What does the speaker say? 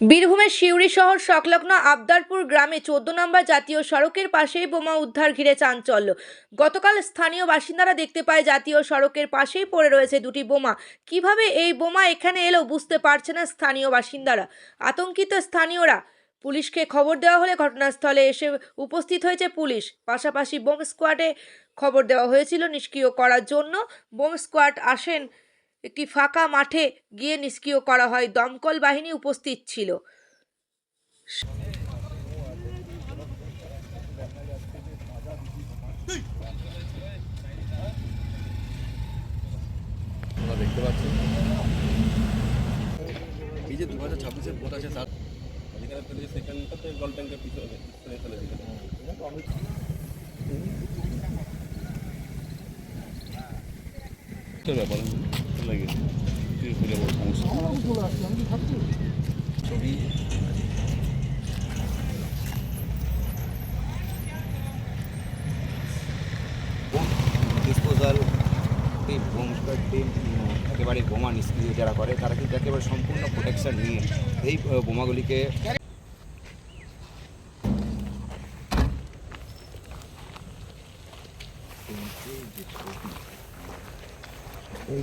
বীরভূমের সিউড়ি শহর সংলগ্ন আবদারপুর গ্রামে চোদ্দ নম্বর জাতীয় সড়কের পাশেই বোমা উদ্ধার ঘিরে চাঞ্চল্য। গতকাল স্থানীয় বাসিন্দারা দেখতে পায় জাতীয় সড়কের পাশেই পড়ে রয়েছে দুটি বোমা। কীভাবে এই বোমা এখানে এলো বুঝতে পারছে না স্থানীয় বাসিন্দারা। আতঙ্কিত স্থানীয়রা, পুলিশকে খবর দেওয়া হলে ঘটনাস্থলে এসে উপস্থিত হয়েছে পুলিশ। পাশাপাশি বোম স্কোয়াডে খবর দেওয়া হয়েছিল নিষ্ক্রিয় করার জন্য। বোম স্কোয়াড আসেন একটি ফাঁকা মাঠে গিয়ে নিষ্ক্রিয় করা হয়। দমকল বাহিনী উপস্থিত ছিল। দেখতে পাচ্ছি। এই যে দু হাজার ছাব্বিশের ভোট আছে তার ট্যাঙ্কের পিছনে পিছনে ফেলে দিল। ব্যাপার? চলে গেছে ডিসপোজাল টিম হোম একেবারে বোমা নিষ্ক্রিয় যারা করে, তারা কিন্তু একেবারে সম্পূর্ণ প্রোটেকশন নিয়ে এই বোমাগুলিকে এই